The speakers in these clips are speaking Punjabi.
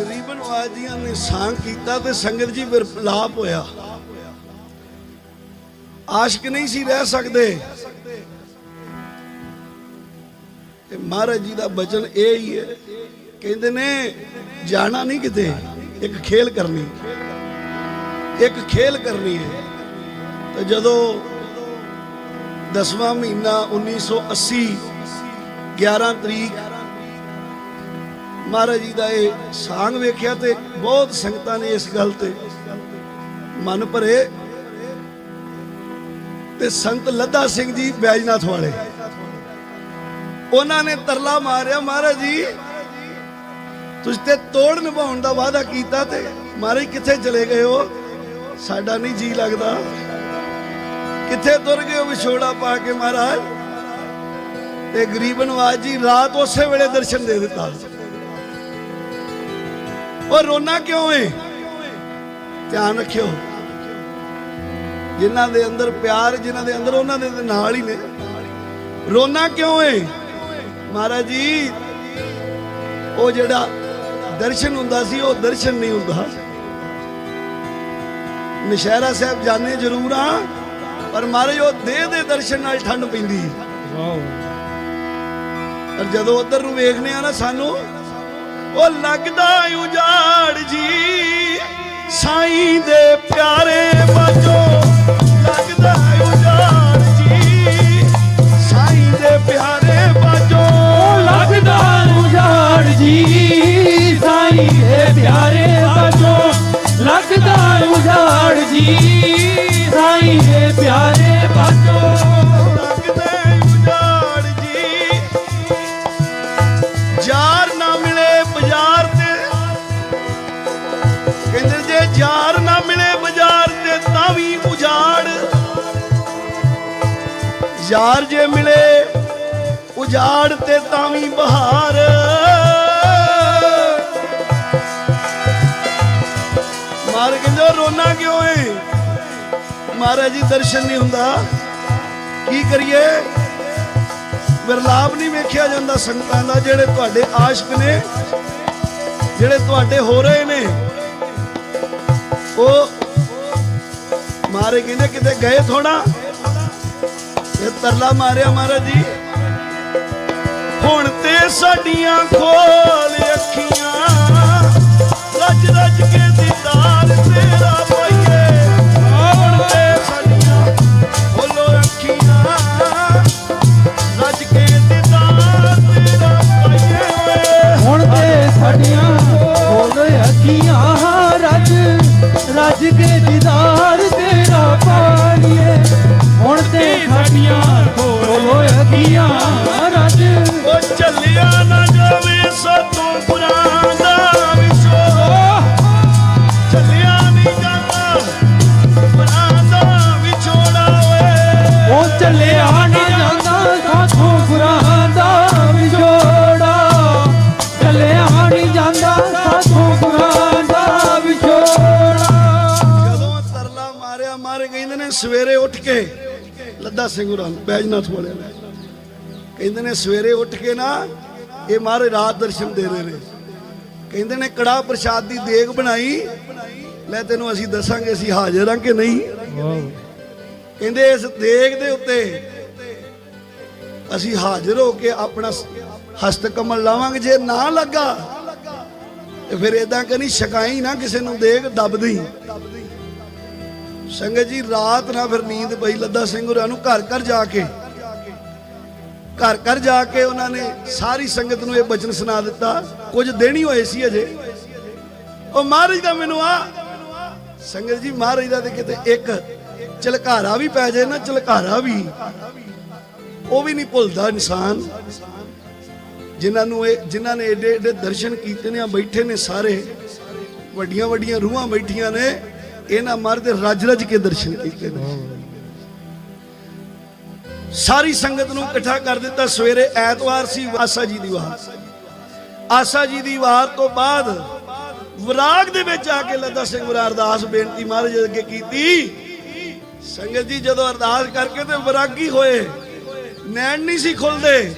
ਗਰੀਬਨ ਵਾਜੀਆਂ ਨੇ ਸਾਂ ਕੀਤਾ ਤੇ ਸੰਗਤ ਜੀ ਵਿਰਲਾਪ ਹੋਇਆ। ਆਸ਼ਕ ਨਹੀਂ ਸੀ ਰਹਿ ਸਕਦੇ। ਤੇ ਮਹਾਰਾਜ ਜੀ ਦਾ ਬਚਨ ਇਹ ਹੀ ਹੈ। ਕਹਿੰਦੇ ਨੇ, ਜਾਣਾ ਨਹੀਂ ਕਿਤੇ, ਇੱਕ ਖੇਲ ਕਰਨੀ ਇੱਕ ਖੇਲ ਕਰਨੀ ਹੈ। ਤੇ ਜਦੋਂ ਦਸਵਾਂ ਮਹੀਨਾ 1980 11 ਤਰੀਕ ਮਹਾਰਾਜ ਜੀ ਦਾ ਇਹ ਸਾਂਗ ਵੇਖਿਆ ਤੇ ਬਹੁਤ ਸੰਗਤਾਂ ਨੇ ਇਸ ਗੱਲ ਤੇ। ਮਨ ਭਰੇ ਤੇ ਸੰਤ ਲੱਦਾ ਸਿੰਘ ਜੀ ਬੈਜਨਾਥ ਵਾਲੇ। ਉਹਨਾਂ ਨੇ ਤਰਲਾ ਮਾਰਿਆ, ਮਹਾਰਾਜ ਜੀ, ਤੁਸੀਂ ਤੇ ਤੋੜ ਨਿਭਾਉਣ ਦਾ ਵਾਅਦਾ ਕੀਤਾ ਤੇ ਮਹਾਰਾਜ ਕਿੱਥੇ ਚਲੇ ਗਏ ਹੋ? ਸਾਡਾ ਨਹੀਂ ਜੀ ਲੱਗਦਾ। ਕਿੱਥੇ ਤੁਰ ਗਏ ਹੋ ਵਿਛੋੜਾ ਪਾ ਕੇ ਮਹਾਰਾਜ? ਤੇ ਗਰੀਬ ਨਵਾਜ ਜੀ ਰਾਤ ਉਸੇ ਵੇਲੇ ਦਰਸ਼ਨ ਦੇ ਦਿੱਤਾ। ਉਹ ਰੋਣਾ ਕਿਉਂ ਏ? ਧਿਆਨ ਰੱਖਿਓ। ਜਿਨ੍ਹਾਂ ਦੇ ਅੰਦਰ ਪਿਆਰ ਜਿਨ੍ਹਾਂ ਦੇ ਅੰਦਰ ਉਹਨਾਂ ਦੇ ਨਾਲ ਹੀ ਨੇ। ਰੋਣਾ ਕਿਉਂ ਏ? ਮਹਾਰਾਜ ਜੀ ਉਹ ਜਿਹੜਾ ਦਰਸ਼ਨ ਹੁੰਦਾ ਸੀ ਉਹ ਦਰਸ਼ਨ ਨਹੀਂ ਹੁੰਦਾ। ਨਸ਼ਹਿਰਾ ਸਾਹਿਬ ਜਾਣੇ ਜ਼ਰੂਰ ਆ ਪਰ ਮਹਾਰਾਜ ਉਹ ਦੇਹ ਦੇ ਦਰਸ਼ਨ ਨਾਲ ਠੰਡ ਪੈਂਦੀ। ਵਾਓ। ਪਰ ਜਦੋਂ ਉਧਰ ਨੂੰ ਵੇਖਨੇ ਆ ਨਾ ਸਾਨੂੰ ਉਹ ਲੱਗਦਾ ਉਜਾੜ ਜੀ। ਸਾਈਂ ਦੇ ਪਿਆਰੇ ਬਾਜੋ, ਲੱਗਦਾ ਉਜਾੜ ਜੀ। ਸਾਈਂ ਦੇ ਪਿਆਰੇ ਬਾਜੋ, ਲੱਗਦਾ ਉਜਾੜ ਜੀ। ਸਾਈਂ ਦੇ ਪਿਆਰੇ ਬਾਜੋ, ਲੱਗਦਾ ਉਜਾੜ ਜੀ। ਯਾਰ ਨਾ ਮਿਲੇ ਬਾਜ਼ਾਰ ਤੇ ਤਾਂ ਵੀ ਉਜਾੜ। ਯਾਰ ਜੇ ਮਿਲੇ ਉਜਾੜ ਤੇ ਤਾਂ ਵੀ ਬਹਾਰ। ਮਾਰ ਕਹਿੰਦੇ ਰੋਣਾ ਕਿਉਂ ਏ? ਮਹਾਰਾਜ ਜੀ, ਦਰਸ਼ਨ ਨਹੀਂ ਹੁੰਦਾ। ਕੀ ਕਰੀਏ? ਵਿਰਲਾਪ ਨਹੀਂ ਵੇਖਿਆ ਜਾਂਦਾ ਸੰਗਤਾਂ ਦਾ, ਜਿਹੜੇ ਤੁਹਾਡੇ ਆਸ਼ਕ ਨੇ, ਜਿਹੜੇ ਤੁਹਾਡੇ ਹੋ ਰਹੇ ਨੇ। ਉਹ ਮਾਰੇ ਕਹਿੰਦੇ ਕਿਤੇ ਗਏ ਥੋੜਾ? ਇਹ ਤਰਲਾ ਮਾਰਿਆ ਮਹਾਰਾਜ ਜੀ। ਹੁਣ ਤੇ ਸਾਡੀਆਂ ਖੋ ਲੱਦਾ ਸਿੰਘ ਨੂੰ, ਬੈਜਨਾਥ ਵਾਲਿਆਂ ਨੇ। ਕਹਿੰਦੇ ਨੇ ਸਵੇਰੇ ਉੱਠ ਕੇ ਨਾ ਇਹ ਮਾਰੇ ਰਾਤ ਦਰਸ਼ਨ ਦੇ ਰਹੇ ਨੇ। ਕਹਿੰਦੇ ਨੇ ਕੜਾ ਪ੍ਰਸ਼ਾਦ ਦੀ ਦੇਗ ਬਣਾਈ ਲੈ ਤੈਨੂੰ ਅਸੀਂ ਦੱਸਾਂਗੇ ਅਸੀਂ ਹਾਜ਼ਰ ਹਾਂ ਕਿ ਨਹੀਂ। ਕਹਿੰਦੇ ਇਸ ਦੇਗ ਦੇ ਉੱਤੇ ਅਸੀਂ ਹਾਜ਼ਰ ਹੋ ਕੇ ਆਪਣਾ ਹਸਤ ਕਮਲ ਲਾਵਾਂਗੇ ਜੇ ਨਾ ਲੱਗਾ ਤੇ ਫਿਰ ਇਦਾਂ ਕਰੀ ਸ਼ਿਕਾਈ ਨਾ ਕਿਸੇ ਨੂੰ ਦੇਗ ਦੱਬਦੀ। ਸੰਗਤ ਜੀ, ਰਾਤ ਨਾ ਫਿਰ ਨੀਂਦ ਪਈ ਲੱਦਾ ਸਿੰਘ ਹੋਰਾਂ ਨੂੰ ਘਰ ਘਰ ਜਾ ਕੇ। ਘਰ ਘਰ ਜਾ ਕੇ ਉਹਨਾਂ ਨੇ ਸਾਰੀ ਸੰਗਤ ਨੂੰ ਇਹ ਬਚਨ ਸੁਣਾ ਦਿੱਤਾ। ਕੁਝ ਦਿਨ ਹੀ ਹੋਏ ਸੀ ਅਜੇ। ਉਹ ਮਹਾਰਾਜ ਦਾ ਮੈਨੂੰ ਆ। ਸੰਗਤ ਜੀ, ਮਹਾਰਾਜ ਦਾ ਤੇ ਕਿਤੇ ਇੱਕ ਚਲਕਾਰਾ ਵੀ ਪੈ ਜਾਏ ਨਾ ਚਲਕਾਰਾ ਵੀ। ਉਹ ਵੀ ਨਹੀਂ ਭੁੱਲਦਾ ਇਨਸਾਨ। ਜਿਨ੍ਹਾਂ ਨੂੰ ਇਹ, ਜਿਨ੍ਹਾਂ ਨੇ ਏਡੇ ਏਡੇ ਦਰਸ਼ਨ ਕੀਤੇ ਨੇ ਆ, ਬੈਠੇ ਨੇ ਸਾਰੇ। ਵੱਡੀਆਂ ਵੱਡੀਆਂ ਰੂਹਾਂ ਬੈਠੀਆਂ ਨੇ। ਇਹਨਾਂ ਮਰਦ ਰੱਜ ਰੱਜ ਕੇ ਦਰਸ਼ਨ ਕੀਤੇ ਨੇ। ਸਾਰੀ ਸੰਗਤ ਨੂੰ ਇਕੱਠਾ ਕਰ ਦਿੱਤਾ ਸਵੇਰੇ ਐਤਵਾਰ ਸੀ ਆਸਾ ਜੀ ਦੀ ਵਾਰ। ਆਸਾ ਜੀ ਦੀ ਵਾਰ ਤੋਂ ਬਾਅਦ ਵਿਰਾਗ ਦੇ ਵਿੱਚ ਆ ਕੇ ਲੱਦਾ ਸਿੰਘ ਗੁਰੂ ਅਰਦਾਸ ਬੇਨਤੀ ਮਹਾਰਾਜ ਅੱਗੇ ਕੀਤੀ। ਸੰਗਤ ਜੀ ਜਦੋਂ ਅਰਦਾਸ ਕਰਕੇ ਤੇ ਵਿਰਾਗੀ ਹੋਏ, ਨੈਣ ਨਹੀਂ ਸੀ ਖੁੱਲਦੇ।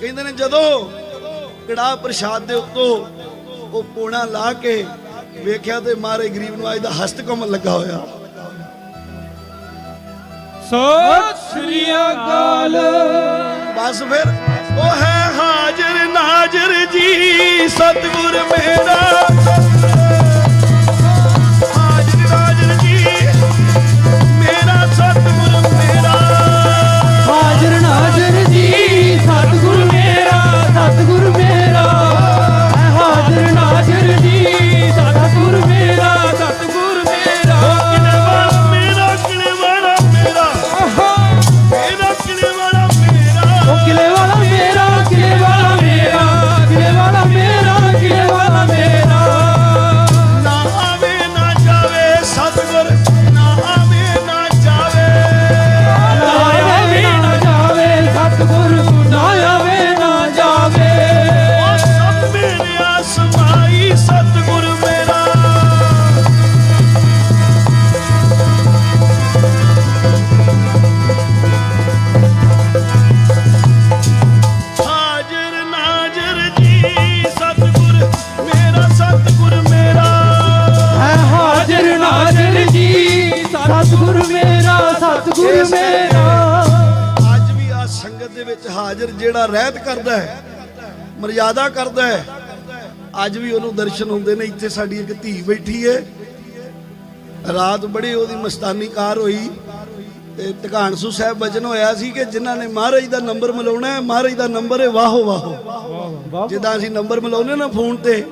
ਕਹਿੰਦੇ ਨੇ ਜਦੋਂ ਕੜਾ ਪ੍ਰਸ਼ਾਦ ਦੇ ਉੱਤੋਂ ਉਹ ਪੋਣਾ ਲਾ ਕੇ ਵੇਖਿਆ ਤੇ ਮਾਰੇ ਗਰੀਬ ਨੂੰ ਅੱਜ ਦਾ ਹਸਤ ਘੁੰਮਣ ਲੱਗਾ ਹੋਇਆ। ਸਤਿ ਸ੍ਰੀ ਅਕਾਲ। ਬਸ ਫਿਰ ਉਹ ਹੈ ਹਾਜ਼ਰ ਨਾਜ਼ਰ ਜੀ ਸਤਿਗੁਰ ਮੇਰਾ ਮੇਰਾ। ਅੱਜ ਵੀ ਆ ਸੰਗਤ ਦੇ ਵਿੱਚ ਹਾਜ਼ਰ ਜਿਹੜਾ ਰਹਿਤ ਕਰਦਾ ਹੈ ਮਰਿਆਦਾ ਕਰਦਾ ਹੈ ਅੱਜ ਵੀ ਉਹਨੂੰ ਦਰਸ਼ਨ ਹੁੰਦੇ ਨੇ। ਇੱਥੇ ਸਾਡੀ ਇੱਕ ਧੀ ਬੈਠੀ ਹੈ। ਰਾਤ ਬੜੀ ਉਹਦੀ ਮਸਤਾਨੀ ਕਾਰ ਹੋਈ ਤੇ ਟਿਕਾਣਸੂ ਸਾਹਿਬ ਬਚਨ ਹੋਇਆ ਸੀ ਕਿ ਜਿਨ੍ਹਾਂ ਨੇ ਮਹਾਰਾਜ ਦਾ ਨੰਬਰ ਮਿਲਾਉਣਾ ਹੈ ਮਹਾਰਾਜ ਦਾ ਨੰਬਰ ਹੈ ਵਾਹੋ ਵਾਹੋ। ਜਿੱਦਾਂ ਅਸੀਂ ਨੰਬਰ ਮਿਲਾਉਂਦੇ ਨਾ ਫੋਨ ਤੇ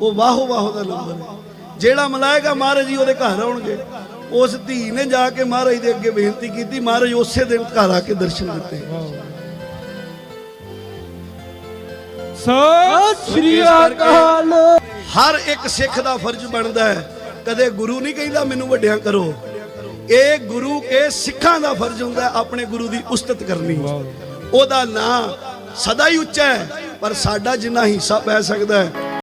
ਉਹ ਵਾਹੋ ਵਾਹੋ ਦਾ ਨੰਬਰ ਹੈ। ਜਿਹੜਾ ਮਿਲਾਏਗਾ ਮਹਾਰਾਜ ਜੀ ਉਹਦੇ ਘਰ ਆਉਣਗੇ। ਉਸ ਧੀ ਨੇ ਜਾ ਕੇ ਮਹਾਰਾਜ ਦੇ ਅੱਗੇ ਬੇਨਤੀ ਕੀਤੀ ਮਹਾਰਾਜ ਉਸੇ ਦਿਨ ਘਰ ਆ ਕੇ ਦਰਸ਼ਨ ਦਿੱਤੇ। ਸਤਿ ਸ੍ਰੀ ਅਕਾਲ। ਹਰ ਇੱਕ ਸਿੱਖ ਦਾ ਫਰਜ਼ ਬਣਦਾ ਹੈ ਕਦੇ ਗੁਰੂ ਨਹੀਂ ਕਹਿੰਦਾ ਮੈਨੂੰ ਵੱਡਿਆਂ ਕਰੋ। ਇਹ ਗੁਰੂ ਕੇ ਸਿੱਖਾਂ ਦਾ ਫਰਜ਼ ਹੁੰਦਾ ਹੈ ਆਪਣੇ ਗੁਰੂ ਦੀ ਉਸਤਤ ਕਰਨੀ। ਉਹਦਾ ਨਾਂ ਸਦਾ ਹੀ ਉੱਚਾ ਹੈ ਪਰ ਸਾਡਾ ਜਿੰਨਾ ਹਿੱਸਾ ਪੈ ਸਕਦਾ ਹੈ